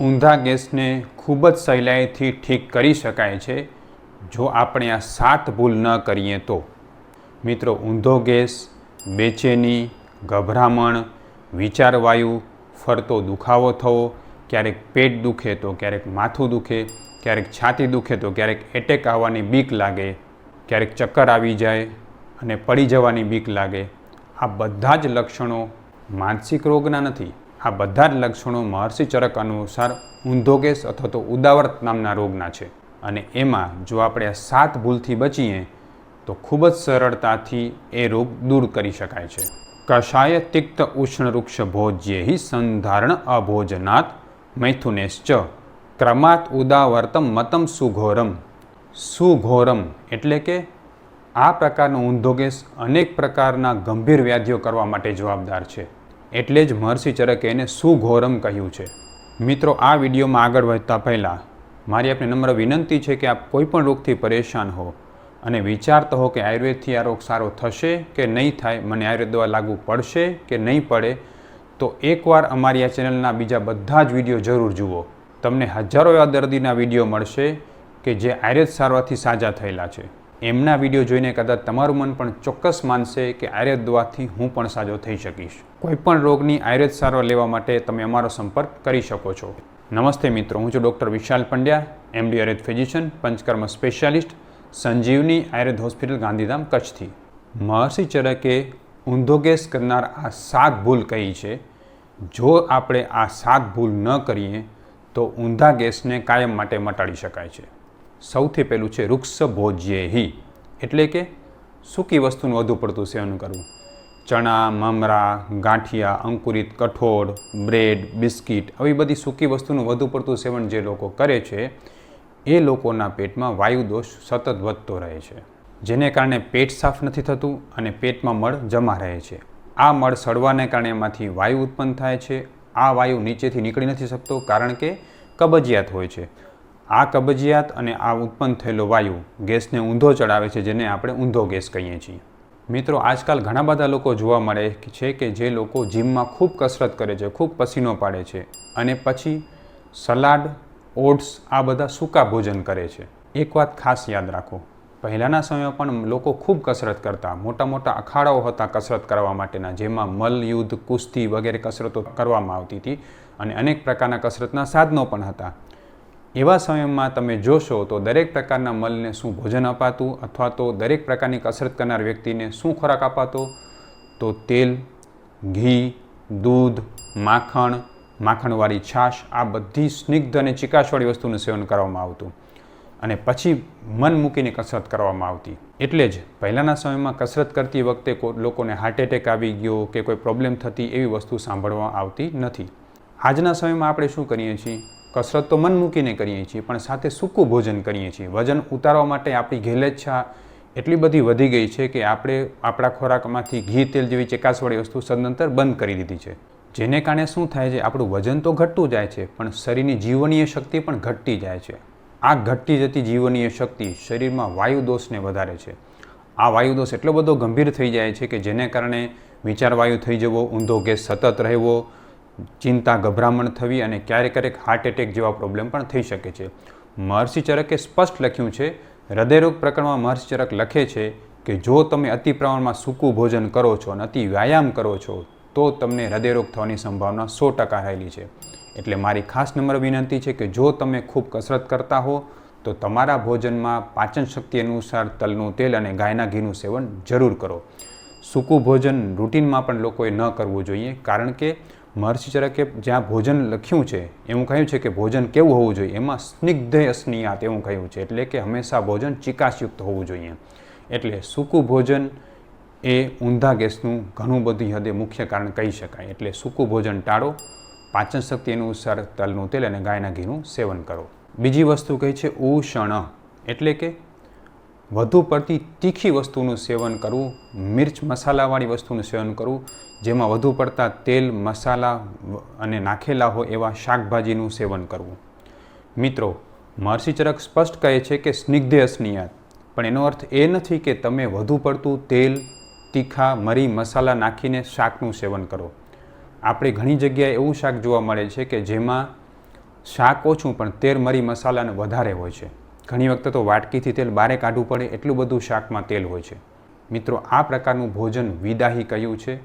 ઊંધા ગેસને ખૂબ જ સહેલાઈથી ઠીક કરી શકાય છે. જો આપણે આ સાત ભૂલ ન કરીએ તો. મિત્રો, ઊંધો ગેસ, બેચેની, ગભરામણ, વિચારવાયુ, ફરતો દુખાવો થવો, ક્યારેક પેટ દુખે તો ક્યારેક માથું દુખે, ક્યારેક છાતી દુખે તો ક્યારેક એટેક આવવાની બીક લાગે, ક્યારેક ચક્કર આવી જાય અને પડી જવાની બીક લાગે. આ બધા જ લક્ષણો માનસિક રોગના નથી. આ બધા જ લક્ષણો મહર્ષિ ચરક અનુસાર ઊંધો ગેસ અથવા તો ઉદાવર્ત નામના રોગના છે. અને એમાં જો આપણે સાત ભૂલથી બચીએ, તો ખૂબ જ સરળતાથી એ રોગ દૂર કરી શકાય છે. કષાય તિક્ત ઉષ્ણ વૃક્ષ ભોજ્ય હિ સંધારણ અભોજનાત મૈથુનેશ્ચ ક્રમાત ઉદાવર્તમ મતમ સુઘોરમ. સુઘોરમ એટલે કે આ પ્રકારનો ઊંધો ગેસ અનેક પ્રકારના ગંભીર વ્યાધિઓ કરવા માટે જવાબદાર છે. એટલે જ મહર્ષિ ચરકે એને સુઘોરમ કહ્યું છે. મિત્રો, આ વિડીયોમાં આગળ વધતા પહેલાં મારી આપને નમ્ર વિનંતી છે કે આપ કોઈપણ રોગથી પરેશાન હો અને વિચારતા હો કે આયુર્વેદથી આ રોગ સારો થશે કે નહીં થાય, મને આયુર્વેદ દવા લાગુ પડશે કે નહીં પડે, તો એકવાર અમારી આ ચેનલના બીજા બધા જ વીડિયો જરૂર જુઓ. તમને હજારો એવા દર્દીના વીડિયો મળશે કે જે આયુર્વેદ સારવારથી સાજા થયેલા છે. એમના વીડિયો જોઈને કદાચ તમારું મન પણ ચોક્કસ માનશે કે આયુર્વેદ દવાથી હું પણ સાજો થઈ શકીશ. કોઈ પણ રોગની આયુર્વેદ સારવાર લેવા માટે તમે અમારો સંપર્ક કરી શકો છો. નમસ્તે મિત્રો, હું છું doctor Vishal Pandya MD Ayurveda physician, Panchakarma specialist, Sanjeevani Ayurveda hospital Gandhidham, કચ્છથી. મહર્ષિ ચરકે ઊંધો ગેસ કરનાર આ સાત ભૂલ કહી છે. જો આપણે આ સાત ભૂલ ન કરીએ, તો ઊંધા ગેસને કાયમ માટે મટાડી શકાય છે. સૌથી પહેલું છે વૃક્ષ ભોજ્યેહી એટલે કે સૂકી વસ્તુનું વધુ પડતું સેવન કરવું? ચણા, મમરા, ગાંઠિયા, અંકુરિત કઠોળ, બ્રેડ, બિસ્કિટ આવી બધી સૂકી વસ્તુનું વધુ પડતું સેવન જે લોકો કરે છે, એ લોકોના પેટમાં વાયુ દોષ સતત વધતો રહે છે. જેને કારણે પેટ સાફ નથી થતું અને પેટમાં મળ જમા રહે છે. આ મળ સડવાને કારણે એમાંથી વાયુ ઉત્પન્ન થાય છે. આ વાયુ નીચેથી નીકળી નથી શકતો કારણ કે કબજિયાત હોય છે. આ કબજિયાત અને આ ઉત્પન્ન થયેલો વાયુ ગેસને ઊંધો ચડાવે છે જેને આપણે ઊંધો ગેસ કહીએ છીએ. મિત્રો, આજકાલ ઘણા બધા લોકો જોવા મળે છે કે જે લોકો જીમમાં ખૂબ કસરત કરે છે, ખૂબ પસીનો પાડે છે અને પછી સલાડ, ઓટ્સ આ બધા સૂકા ભોજન કરે છે. એક વાત ખાસ યાદ રાખો, પહેલાંના સમયમાં પણ લોકો ખૂબ કસરત કરતા, મોટા મોટા અખાડાઓ હતા કસરત કરવા માટેના, જેમાં મલ્લયુદ્ધ કુસ્તી વગેરે કસરતો કરવામાં આવતી હતી અને અનેક પ્રકારના કસરતના સાધનો પણ હતા. એવા સમયમાં તમે જોશો તો દરેક પ્રકારના મલને શું ભોજન અપાતું અથવા તો દરેક પ્રકારની કસરત કરનાર વ્યક્તિને શું ખોરાક અપાતો? તો તેલ, ઘી, દૂધ, માખણ, માખણવાળી છાશ, આ બધી સ્નિગ્ધ અને ચિકાશવાળી વસ્તુનું સેવન કરવામાં આવતું. અને પછી મન મૂકીને કસરત કરવામાં આવતી. એટલે જ પહેલાંના સમયમાં કસરત કરતી વખતે લોકોને હાર્ટ એટેક આવી ગયો કે કોઈ પ્રોબ્લેમ થતી એવી વસ્તુ સાંભળવા આવતી નથી. આજના સમયમાં આપણે શું કરીએ છીએ? કસરત તો મન મૂકીને કરીએ છીએ, પણ સાથે સૂકું ભોજન કરીએ છીએ. વજન ઉતારવા માટે આપણી ઘેલેચ્છા એટલી બધી વધી ગઈ છે કે આપણે આપણા ખોરાકમાંથી ઘી, તેલ જેવી ચેકાસવાળી વસ્તુ સદંતર બંધ કરી દીધી છે. જેને કારણે શું થાય છે, આપણું વજન તો ઘટતું જાય છે, પણ શરીરની જીવનીય શક્તિ પણ ઘટતી જાય છે. આ ઘટતી જતી જીવનીય શક્તિ શરીરમાં વાયુ દોષને વધારે છે. આ વાયુ દોષ એટલો બધો ગંભીર થઈ જાય છે કે જેને કારણે વિચારવાયુ થઈ જવો, ઊંધો ગેસ સતત રહેવો ચિંતા, ગભરામણ થવી અને ક્યારેક ક્યારેક હાર્ટ એટેક જેવા પ્રોબ્લેમ પણ થઈ શકે છે. મહર્ષિ ચરકે સ્પષ્ટ લખ્યું છે, હૃદયરોગ પ્રકરણમાં મહર્ષિ ચરક લખે છે કે જો તમે અતિ પ્રમાણમાં સૂકું ભોજન કરો છો અને અતિ વ્યાયામ કરો છો, તો તમને હૃદયરોગ થવાની સંભાવના સો ટકા રહેલી છે. એટલે મારી ખાસ નંબર વિનંતી છે કે જો તમે ખૂબ કસરત કરતા હો, તો તમારા ભોજનમાં પાચન શક્તિ અનુસાર તલનું તેલ અને ગાયના ઘીનું સેવન જરૂર કરો. સૂકું ભોજન રૂટીનમાં પણ લોકોએ ન કરવું જોઈએ, કારણ કે મહર્ષિ ચરકે જ્યાં ભોજન લખ્યું છે, એવું કહ્યું છે કે ભોજન કેવું હોવું જોઈએ? એમાં સ્નિગ્ધ અસ્નિયાત એવું કહ્યું છે, એટલે કે હંમેશા ભોજન ચિકાસયુક્ત હોવું જોઈએ. એટલે સૂકું ભોજન એ ઊંધા ગેસનું ઘણું બધી હદે મુખ્ય કારણ કહી શકાય. એટલે સૂકું ભોજન ટાળો, પાચન શક્તિ અનુસાર તલનું તેલ અને ગાયના ઘીનું સેવન કરો. બીજી વસ્તુ કહી છે ઉષણ, એટલે કે વધુ પડતી તીખી વસ્તુનું સેવન કરવું, મિર્ચ મસાલાવાળી વસ્તુનું સેવન કરવું, જેમાં વધુ પડતા તેલ, મસાલા અને નાખેલા હોય એવા શાકભાજીનું સેવન કરવું. મિત્રો, મહર્ષિચરક સ્પષ્ટ કહે છે કે સ્નિગ્ધે અસ્નિયાત, પણ એનો અર્થ એ નથી કે તમે વધુ પડતું તેલ, તીખા, મરી મસાલા નાખીને શાકનું સેવન કરો. આપણે ઘણી જગ્યાએ એવું શાક જોવા મળે છે કે જેમાં શાક ઓછું પણ તેર મરી મસાલાને વધારે હોય છે. ઘણી વખત તો વાટકીથી તેલ બારે કાઢવું પડે, એટલું બધું શાકમાં તેલ હોય છે. મિત્રો, આ પ્રકારનું ભોજન વિદાહી કહ્યું છે?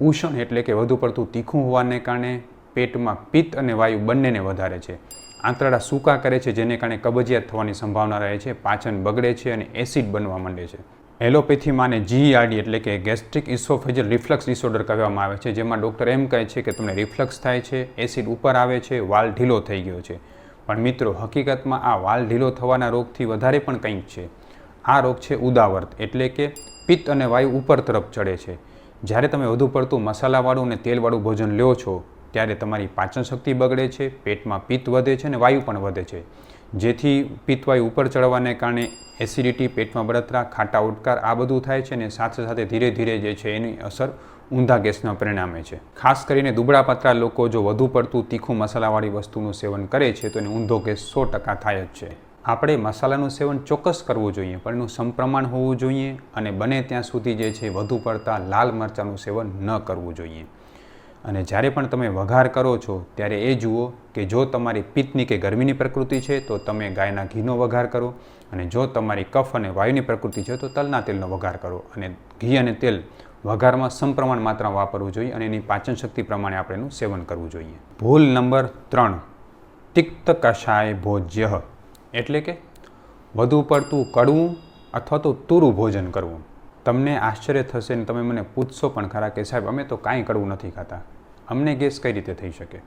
ઉષણ એટલે કે વધુ પડતું તીખું હોવાને કારણે પેટમાં પિત્ત અને વાયુ બંનેને વધારે છે. આંતરડા સૂકા કરે છે, જેને કારણે કબજિયાત થવાની સંભાવના રહે છે, પાચન બગડે છે અને એસિડ બનવા માંડે છે. એલોપેથીમાં અને જીઈઆરડી એટલે કે ગેસ્ટ્રિક ઇસોફેજલ રિફ્લક્સ ડિસઓર્ડર કહેવામાં આવે છે, જેમાં ડૉક્ટર એમ કહે છે કે તમને રિફ્લક્સ થાય છે, એસિડ ઉપર આવે છે, વાલ ઢીલો થઈ ગયો છે. પણ મિત્રો, હકીકતમાં આ વાલ ઢીલો થવાના રોગથી વધારે પણ કંઈક છે. આ રોગ છે ઉદાવર્ત, એટલે કે પિત્ત અને વાયુ ઉપર તરફ ચડે છે. જ્યારે તમે વધુ પડતું મસાલાવાળું અને તેલવાળું ભોજન લ્યો છો, ત્યારે તમારી પાચન શક્તિ બગડે છે, પેટમાં પિત્ત વધે છે અને વાયુ પણ વધે છે. જેથી પિત્તવાયુ ઉપર ચડવાને કારણે એસિડિટી, પેટમાં બળતરા, ખાટા ઉડકાર આ બધું થાય છે અને સાથે સાથે ધીરે ધીરે જે છે એની અસર ઊંધા ગેસના પરિણામે છે. ખાસ કરીને દુબળા પતરા લોકો જો વધુ પડતું તીખું મસાલાવાળી વસ્તુનું સેવન કરે છે, તો એને ઊંધો ગેસ સો ટકા થાય જ છે. આપણે મસાલાનું સેવન ચોક્કસ કરવું જોઈએ, પણ એનું સમપ્રમાણ હોવું જોઈએ અને બને ત્યાં સુધી જે છે વધુ પડતા લાલ મરચાંનું સેવન ન કરવું જોઈએ. અને જ્યારે પણ તમે વઘાર કરો છો, ત્યારે એ જુઓ કે જો તમારી પિત્તની કે ગરમીની પ્રકૃતિ છે, તો તમે ગાયના ઘીનો વઘાર કરો અને જો તમારી કફ અને વાયુની પ્રકૃતિ છે, તો તલના તેલનો વઘાર કરો અને ઘી અને તેલ વઘારમાં સમપ્રમાણ માત્રા વાપરવું જોઈએ અને એની પાચન શક્તિ પ્રમાણે આપણે એનું સેવન કરવું જોઈએ. ભૂલ નંબર ત્રણ તિક્ત કષાય ભોજ્ય. એટલે કે વધુ પડતું કડવું અથવા તો તુરું ભોજન કરવું. તમને આશ્ચર્ય થશે ને તમે મને પૂછશો પણ ખરા કે સાહેબ, અમે તો કાંઈ કડવું નથી ખાતા. અમને ગેસ કઈ રીતે થઈ શકે?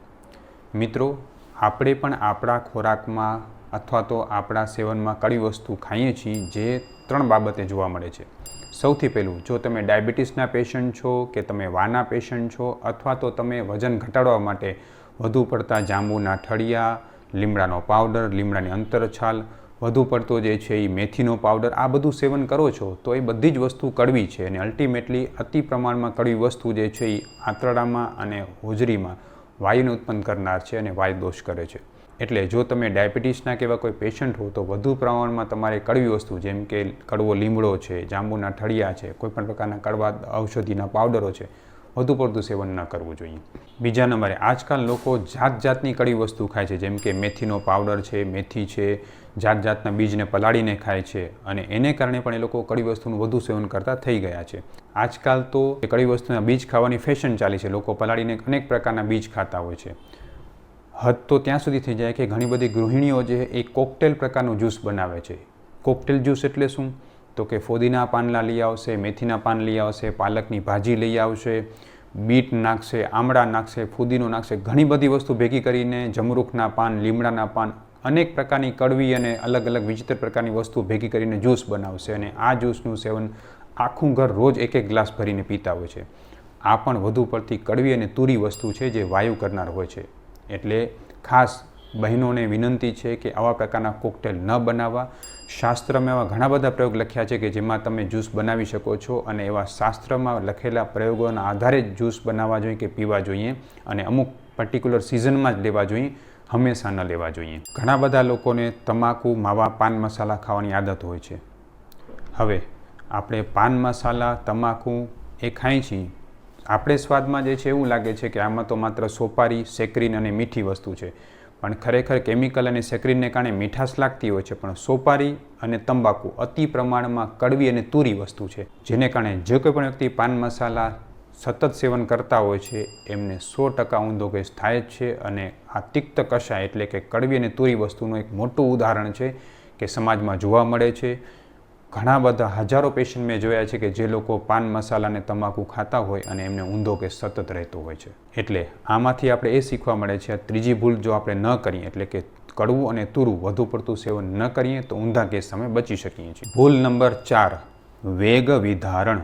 મિત્રો, આપણે પણ આપણા ખોરાકમાં અથવા તો આપણા સેવનમાં કડી વસ્તુ ખાઈએ છીએ જે ત્રણ બાબતે જોવા મળે છે. સૌથી પહેલું, જો તમે ડાયાબિટીસના પેશન્ટ છો કે તમે વાના પેશન્ટ છો અથવા તો તમે વજન ઘટાડવા માટે વધુ પડતા જાંબુના ઠળિયા, લીમડાનો પાવડર, લીમડાની અંતરછાલ, વધુ પડતો જે છે એ મેથીનો પાવડર, આ બધું સેવન કરો છો, તો એ બધી જ વસ્તુ કડવી છે અને અલ્ટિમેટલી અતિ પ્રમાણમાં કડવી વસ્તુ જે છે એ આંતરડામાં અને હોજરીમાં વાયુને ઉત્પન્ન કરનાર છે અને વાયુ દોષ કરે છે. એટલે જો તમે ડાયાબિટીસના કેવા કોઈ પેશન્ટ હો, તો વધુ પ્રમાણમાં તમારે કડવી વસ્તુ, જેમ કે કડવો લીમડો છે, જાંબુના ઠળિયા છે, કોઈપણ પ્રકારના કડવા ઔષધિના પાવડરો છે, વધુ પડતું સેવન ન કરવું જોઈએ. બીજા નંબરે, આજકાલ લોકો જાત જાતની કડી વસ્તુ ખાય છે, જેમ કે મેથીનો પાવડર છે, મેથી છે જાત જાતના બીજને પલાળીને ખાય છે, અને એને કારણે પણ એ લોકો કડી વસ્તુનું વધુ સેવન કરતા થઈ ગયા છે. આજકાલ તો કડી વસ્તુના બીજ ખાવાની ફેશન ચાલી છે, લોકો પલાળીને અનેક પ્રકારના બીજ ખાતા હોય છે. હદ તો ત્યાં સુધી થઈ જાય કે ઘણી બધી ગૃહિણીઓ જે એ કોકટેલ પ્રકારનું જ્યુસ બનાવે છે. કોકટેલ જ્યુસ એટલે શું? તો કે ફોદીના પાનલા લઈ આવશે, મેથીના પાન લઈ આવશે, પાલકની ભાજી લઈ આવશે, બીટ નાખશે, આમળા નાખશે, ફુદીનો નાખશે, ઘણી બધી વસ્તુ ભેગી કરીને જમરૂખના પાન, લીમડાના પાન, અનેક પ્રકારની કડવી અને અલગ અલગ વિચિત્ર પ્રકારની વસ્તુ ભેગી કરીને જ્યુસ બનાવશે અને આ જ્યુસનું સેવન આખું ઘર રોજ એક એક ગ્લાસ ભરીને પીતા હોય છે. આ પણ વધુ પડતી કડવી અને તુરી વસ્તુ છે જે વાયુ કરનાર હોય છે. એટલે ખાસ બહેનોને વિનંતી છે કે આવા પ્રકારના કોકટેલ ન બનાવવા. શાસ્ત્રમાં એવા ઘણા બધા પ્રયોગ લખ્યા છે કે જેમાં તમે જ્યુસ બનાવી શકો છો અને એવા શાસ્ત્રમાં લખેલા પ્રયોગોના આધારે જ જ્યુસ બનાવવા જોઈએ કે પીવા જોઈએ અને અમુક પર્ટિક્યુલર સિઝનમાં જ લેવા જોઈએ, હંમેશા ન લેવા જોઈએ. ઘણા બધા લોકોને તમાકુ, માવા, પાન મસાલા ખાવાની આદત હોય છે. હવે આપણે પાન મસાલા, તમાકુ એ ખાઈ છીએ. આપણે સ્વાદમાં જે છે એવું લાગે છે કે આમાં તો માત્ર સોપારી, સેક્રીન અને મીઠી વસ્તુ છે. પણ ખરેખર કેમિકલ અને સેક્રીનને કારણે મીઠાશ લાગતી હોય છે, પણ સોપારી અને તંબાકુ અતિ પ્રમાણમાં કડવી અને તુરી વસ્તુ છે, જેને કારણે જે કોઈ પણ વ્યક્તિ પાન મસાલા સતત સેવન કરતા હોય છે, એમને સો ટકા ઊંધો ગેસ થાય જ છે અને આ તિક્ત કષાય એટલે કે કડવી અને તુરી વસ્તુનું એક મોટું ઉદાહરણ છે કે સમાજમાં જોવા મળે છે. ઘણા બધા હજારો પેશન્ટ મેં જોયા છે કે જે લોકો પાન મસાલા અને તમાકુ ખાતા હોય અને એમને ઊંધો કે સતત રહેતો હોય છે. એટલે આમાંથી આપણે એ શીખવા મળે છે ત્રીજી ભૂલ જો આપણે ન કરીએ, એટલે કે કડવું અને તુરું વધુ પડતું સેવન ન કરીએ, તો ઊંધા કેસ સામે બચી શકીએ છીએ. ભૂલ નંબર ચાર, વેગ વિધારણ.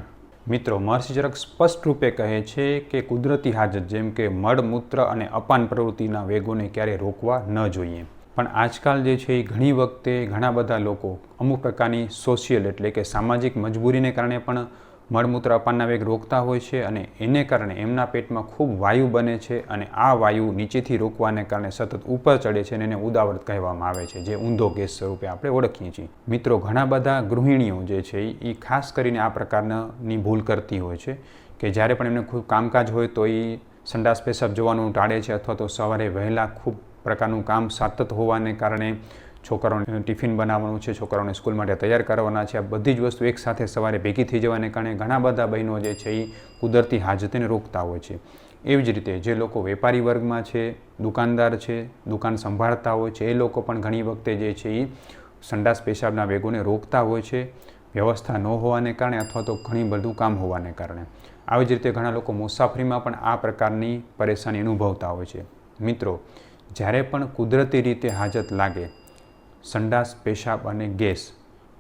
મિત્રો, મહર્ષિચરક સ્પષ્ટ રૂપે કહે છે કે કુદરતી હાજત જેમ કે મળમૂત્ર અને અપાન પ્રવૃત્તિના વેગોને ક્યારેય રોકવા ન જોઈએ. પણ આજકાલ જે છે એ ઘણી વખતે ઘણા બધા લોકો અમુક પ્રકારની સોશિયલ એટલે કે સામાજિક મજબૂરીને કારણે પણ મળમૂત્ર અપાનના વેગ રોકતા હોય છે અને એને કારણે એમના પેટમાં ખૂબ વાયુ બને છે અને આ વાયુ નીચેથી રોકવાને કારણે સતત ઉપર ચડે છે અને એને ઉદાવર્ત કહેવામાં આવે છે, જે ઊંધો ગેસ સ્વરૂપે આપણે ઓળખીએ છીએ. મિત્રો, ઘણા બધા ગૃહિણીઓ જે છે એ ખાસ કરીને આ પ્રકારની ભૂલ કરતી હોય છે કે જ્યારે પણ એમને ખૂબ કામકાજ હોય તો એ સંડાસ પેશાબ જોવાનું ટાળે છે અથવા તો સવારે વહેલા ખૂબ પ્રકારનું કામ સતત હોવાને કારણે છોકરાઓને ટિફિન બનાવવાનું છે, છોકરાઓને સ્કૂલ માટે તૈયાર કરવાના છે. આ બધી જ વસ્તુ એકસાથે સવારે ભેગી થઈ જવાને કારણે ઘણા બધા બહેનો જે છે એ કુદરતી હાજતને રોકતા હોય છે. એવી જ રીતે જે લોકો વેપારી વર્ગમાં છે, દુકાનદાર છે, દુકાન સંભાળતા હોય છે, એ લોકો પણ ઘણી વખતે જે છે એ સંડાસ પેશાબના વેગોને રોકતા હોય છે. વ્યવસ્થા ન હોવાને કારણે અથવા તો ઘણી બધું કામ હોવાને કારણે. આવી જ રીતે ઘણા લોકો મુસાફરીમાં પણ આ પ્રકારની પરેશાની અનુભવતા હોય છે. મિત્રો જ્યારે પણ કુદરતી રીતે હાજત લાગે, સંડાસ, પેશાબ અને ગેસ,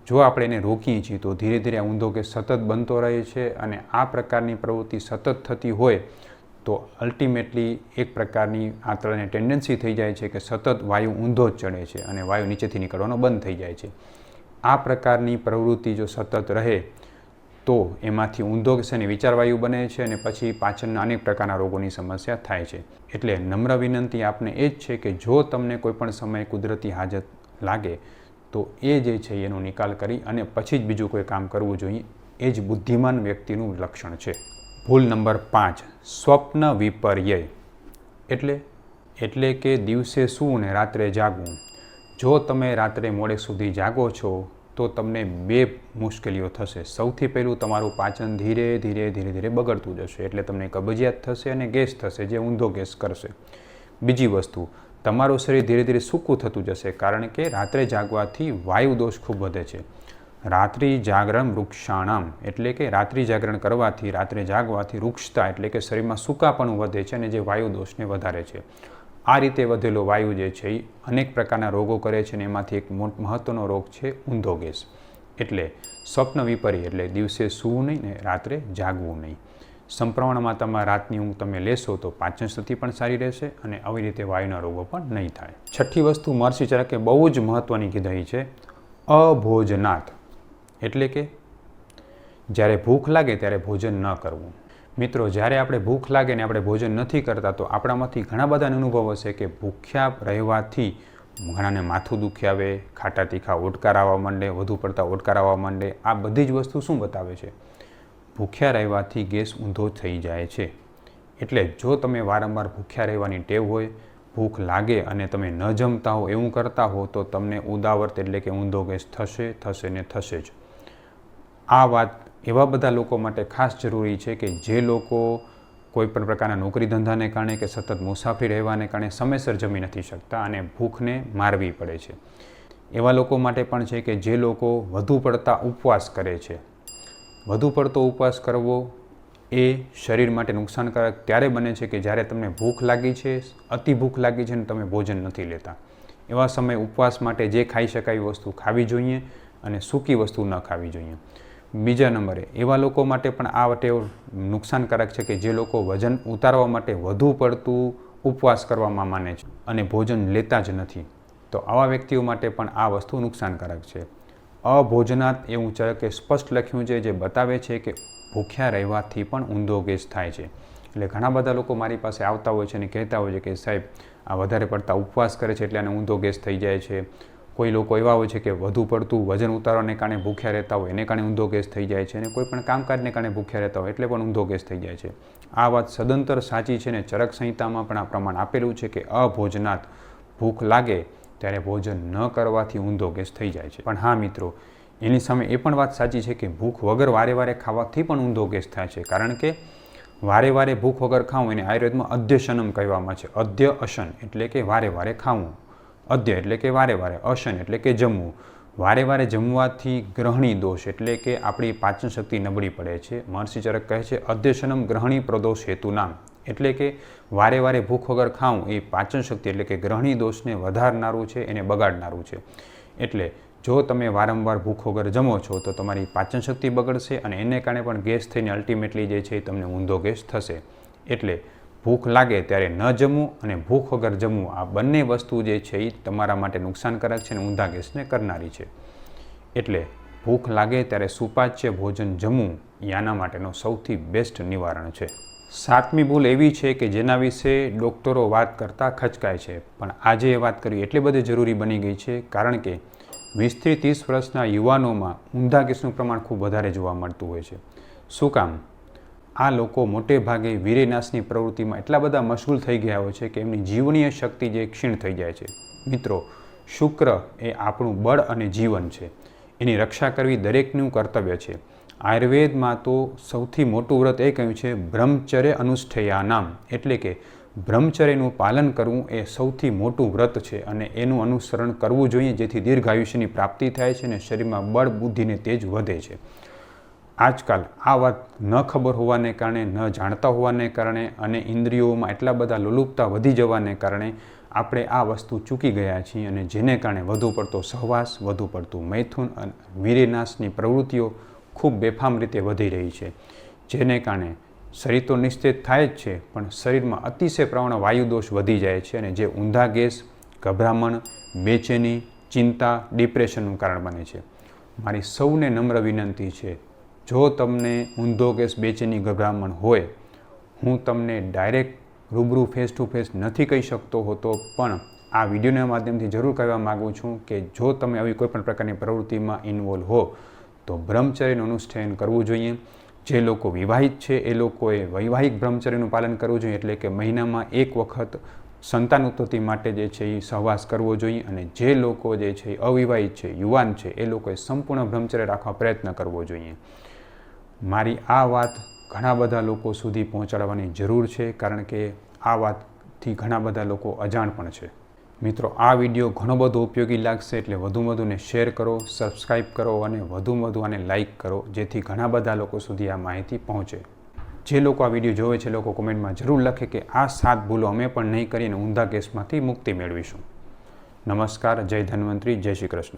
જો આપણે એને રોકીએ છીએ, તો ધીરે ધીરે ઊંધો કે સતત બનતો રહે છે અને આ પ્રકારની પ્રવૃત્તિ સતત થતી હોય, તો અલ્ટિમેટલી એક પ્રકારની આંતરડાને ટેન્ડન્સી થઈ જાય છે કે સતત વાયુ ઊંધો જ ચડે છે અને વાયુ નીચેથી નીકળવાનો બંધ થઈ જાય છે. આ પ્રકારની પ્રવૃત્તિ જો સતત રહે તો એમાંથી ઊંધો છે ને વિચારવાયુ બને છે અને પછી પાચનના અનેક પ્રકારના રોગોની સમસ્યા થાય છે. એટલે નમ્ર વિનંતી આપને એ જ છે કે જો તમને કોઈપણ સમયે કુદરતી હાજત લાગે, તો એ જે છે એનો નિકાલ કરી અને પછી જ બીજું કોઈ કામ કરવું જોઈએ, એ જ બુદ્ધિમાન વ્યક્તિનું લક્ષણ છે. ભૂલ નંબર પાંચ, સ્વપ્ન વિપર્યય. એટલે એટલે કે દિવસે સૂવું ને રાત્રે જાગવું. જો તમે રાત્રે મોડે સુધી જાગો છો તો તમને બે મુશ્કેલીઓ થશે. સૌથી પહેલું તમારું પાચન ધીરે ધીરે ધીરે ધીરે બગડતું જશે. એટલે તમને કબજિયાત થશે અને ગેસ થશે જે ઊંધો ગેસ કરશે. બીજી વસ્તુ, તમારું શરીર ધીરે ધીરે સૂકું થતું જશે કારણ કે રાત્રે જાગવાથી વાયુ દોષ ખૂબ વધે છે. રાત્રિ જાગરણ વૃક્ષાણામ, એટલે કે રાત્રિ જાગરણ કરવાથી, રાત્રે જાગવાથી વૃક્ષતા, એટલે કે શરીરમાં સૂકાપણું વધે છે અને જે વાયુ દોષને વધારે છે. આ રીતે વધેલો વાયુ જે છે એ અનેક પ્રકારના રોગો કરે છે અને એમાંથી એક મહત્ત્વનો રોગ છે, ઊંધો ગેસ. એટલે સ્વપ્ન વિપરી એટલે દિવસે સૂવું નહીં ને રાત્રે જાગવું નહીં. સંપ્રમણમાં તમે રાતની ઊંઘ તમે લેશો તો પાચન સ્થિતિ પણ સારી રહેશે અને આવી રીતે વાયુના રોગો પણ નહીં થાય. છઠ્ઠી વસ્તુ મહર્ષિ ચરકે બહુ જ મહત્ત્વની કીધી છે અભોજનાથ એટલે કે જ્યારે ભૂખ લાગે ત્યારે ભોજન ન કરવું. મિત્રો, જ્યારે આપણે ભૂખ લાગે ને આપણે ભોજન નથી કરતા, તો આપણામાંથી ઘણા બધા અનુભવ હશે કે ભૂખ્યા રહેવાથી ઘણાને માથું દુખી આવે, ખાટા તીખા ઓટકાર આવવા માંડે, વધુ પડતા ઓટકાર આવવા માંડે. આ બધી જ વસ્તુ શું બતાવે છે? ભૂખ્યા રહેવાથી ગેસ ઊંધો થઈ જાય છે. એટલે જો તમે વારંવાર ભૂખ્યા રહેવાની ટેવ હોય, ભૂખ લાગે અને તમે ન જમતા હો, એવું કરતા હો, તો તમને ઉદાવર્ત એટલે કે ઊંધો ગેસ થશે થશે ને થશે જ. આ વાત એવા બધા લોકો માટે ખાસ જરૂરી છે કે જે લોકો કોઈપણ પ્રકારના નોકરી ધંધાને કારણે કે સતત મુસાફરી રહેવાને કારણે સમયસર જમી નથી શકતા અને ભૂખને મારવી પડે છે. એવા લોકો માટે પણ છે કે જે લોકો વધુ પડતા ઉપવાસ કરે છે. વધુ પડતો ઉપવાસ કરવો એ શરીર માટે નુકસાનકારક ત્યારે બને છે કે જ્યારે તમને ભૂખ લાગી છે, અતિ ભૂખ લાગી છે અને તમે ભોજન નથી લેતા. એવા સમયે ઉપવાસ માટે જે ખાઈ શકાય વસ્તુ ખાવી જોઈએ અને સૂકી વસ્તુ ન ખાવી જોઈએ. બીજા નંબરે. એવા લોકો માટે પણ આ ટેવ નુકસાનકારક છે કે જે લોકો વજન ઉતારવા માટે વધુ પડતું ઉપવાસ કરવામાં માને છે અને ભોજન લેતા જ નથી. તો આવા વ્યક્તિઓ માટે પણ આ વસ્તુ નુકસાનકારક છે. અભોજનાત એવું ચરકે સ્પષ્ટ લખ્યું છે, જે બતાવે છે કે ભૂખ્યા રહેવાથી પણ ઊંધો ગેસ થાય છે. એટલે ઘણા બધા લોકો મારી પાસે આવતા હોય છે અને કહેતા હોય છે કે સાહેબ, આ વધારે પડતા ઉપવાસ કરે છે એટલે આને ઊંધો ગેસ થઈ જાય છે. કોઈ લોકો એવા હોય છે કે વધુ પડતું વજન ઉતારવાને કારણે ભૂખ્યા રહેતા હોય, એને કારણે ઊંધો ગેસ થઈ જાય છે અને કોઈ પણ કામકાજને કારણે ભૂખ્યા રહેતા હોય એટલે પણ ઊંધો ગેસ થઈ જાય છે. આ વાત સદંતર સાચી છે ને ચરક સંહિતામાં પણ આ પ્રમાણ આપેલું છે કે અભોજનાત ભૂખ લાગે ત્યારે ભોજન ન કરવાથી ઊંધો ગેસ થઈ જાય છે. પણ હા, મિત્રો, એની સામે એ પણ વાત સાચી છે કે ભૂખ વગર વારે વારે ખાવાથી પણ ઊંધો ગેસ થાય છે. કારણ કે વારે વારે ભૂખ વગર ખાવું એને આયુર્વેદમાં અધ્યશનમ કહેવામાં છે. અધ્ય અશન એટલે કે વારે વારે ખાવું. અધ્ય એટલે કે વારે વારે, અશન એટલે કે જમવું. વારે વારે જમવાથી ગ્રહણી દોષ એટલે કે આપણી પાચન શક્તિ નબળી પડે છે. મહર્ષિ ચરક કહે છે અધ્યશનમ ગ્રહણી પ્રદોષ હેતુ નામ. એટલે કે વારે વારે ભૂખ વગર ખાવું એ પાચન શક્તિ એટલે કે ગ્રહણી દોષને વધારનારું છે, એને બગાડનારું છે. એટલે જો તમે વારંવાર ભૂખ વગર જમો છો, તો તમારી પાચન શક્તિ બગડશે અને એને કારણે પણ ગેસ થઈને અલ્ટિમેટલી જે છે એ તમને ઊંધો ગેસ થશે. એટલે ભૂખ લાગે ત્યારે ન જમવું અને ભૂખ વગર જમવું આ બંને વસ્તુ જે છે એ તમારા માટે નુકસાનકારક છે અને ઊંધા ગેસને કરનારી છે. એટલે ભૂખ લાગે ત્યારે સુપાચ્ય ભોજન જમવું એ આના માટેનો સૌથી બેસ્ટ નિવારણ છે. સાતમી ભૂલ એવી છે કે જેના વિશે ડૉક્ટરો વાત કરતાં ખચકાય છે. પણ આજે એ વાત કરવી એટલી બધી જરૂરી બની ગઈ છે કારણ કે વીસથી ત્રીસ વર્ષના યુવાનોમાં ઊંધા ગેસનું પ્રમાણ ખૂબ વધારે જોવા મળતું હોય છે. શું કામ? આ લોકો મોટે ભાગે વીરેનાશની પ્રવૃત્તિમાં એટલા બધા મશગુલ થઈ ગયા હોય છે કે એમની જીવનીય શક્તિ જે ક્ષીણ થઈ જાય છે. મિત્રો, શુક્ર એ આપણું બળ અને જીવન છે. એની રક્ષા કરવી દરેકનું કર્તવ્ય છે. આયુર્વેદમાં તો સૌથી મોટું વ્રત એ કહ્યું છે, બ્રહ્મચર્ય અનુષ્ઠેયાનામ. એટલે કે બ્રહ્મચર્યનું પાલન કરવું એ સૌથી મોટું વ્રત છે અને એનું અનુસરણ કરવું જોઈએ જેથી દીર્ઘાયુષ્યની પ્રાપ્તિ થાય છે અને શરીરમાં બળ બુદ્ધિને તેજ વધે છે. આજકાલ આ વાત ન ખબર હોવાને કારણે, ન જાણતા હોવાને કારણે અને ઇન્દ્રિયોમાં એટલા બધા લુલુપતા વધી જવાને કારણે આપણે આ વસ્તુ ચૂકી ગયા છીએ અને જેને કારણે વધુ પડતો સહવાસ, વધુ પડતું મૈથુન અને વીરેનાશની પ્રવૃત્તિઓ ખૂબ બેફામ રીતે વધી રહી છે. જેને કારણે શરીર તો નિશ્ચિત થાય જ છે, પણ શરીરમાં અતિશય પ્રમાણમાં વાયુદોષ વધી જાય છે અને જે ઊંધા ગેસ, ગભરામણ, બેચેની, ચિંતા, ડિપ્રેશનનું કારણ બને છે. મારી સૌને નમ્ર વિનંતી છે જો તમને ઊંધો કેસ બેચેની ગભરામણ હોય, હું તમને ડાયરેક્ટ રૂબરૂ ફેસ ટુ ફેસ નથી કહી શકતો હોતો, પણ આ વિડીયોના માધ્યમથી જરૂર કહેવા માગું છું કે જો તમે આવી કોઈપણ પ્રકારની પ્રવૃત્તિમાં ઇન્વોલ્વ હો, તો બ્રહ્મચર્યનું અનુષ્ઠાન કરવું જોઈએ. જે લોકો વિવાહિત છે, એ લોકોએ વૈવાહિક બ્રહ્મચર્યનું પાલન કરવું જોઈએ, એટલે કે મહિનામાં એક વખત સંતાન ઉત્પત્તિ માટે જે છે એ સહવાસ કરવો જોઈએ અને જે લોકો જે છે અવિવાહિત છે, યુવાન છે, એ લોકોએ સંપૂર્ણ બ્રહ્મચર્ય રાખવા પ્રયત્ન કરવો જોઈએ. મારી આ વાત ઘણા બધા લોકો સુધી પહોંચાડવાની જરૂર છે, કારણ કે આ વાતથી ઘણા બધા લોકો અજાણ પણ છે. મિત્રો, આ વીડિયો ઘણો બધો ઉપયોગી લાગશે, એટલે વધુ વધુને શેર કરો સબસ્ક્રાઈબ કરો અને વધુ વધુ આને લાઇક કરો, જેથી ઘણા બધા લોકો સુધી આ માહિતી પહોંચે. જે લોકો આ વીડિયો જોવે છે, લોકો કોમેન્ટમાં જરૂર લખે કે આ સાત ભૂલો અમે પણ નહીં કરીને ઊંધા કેસમાંથી મુક્તિ મેળવીશું. નમસ્કાર, જય ધન્વંતરી, જય શ્રી કૃષ્ણ.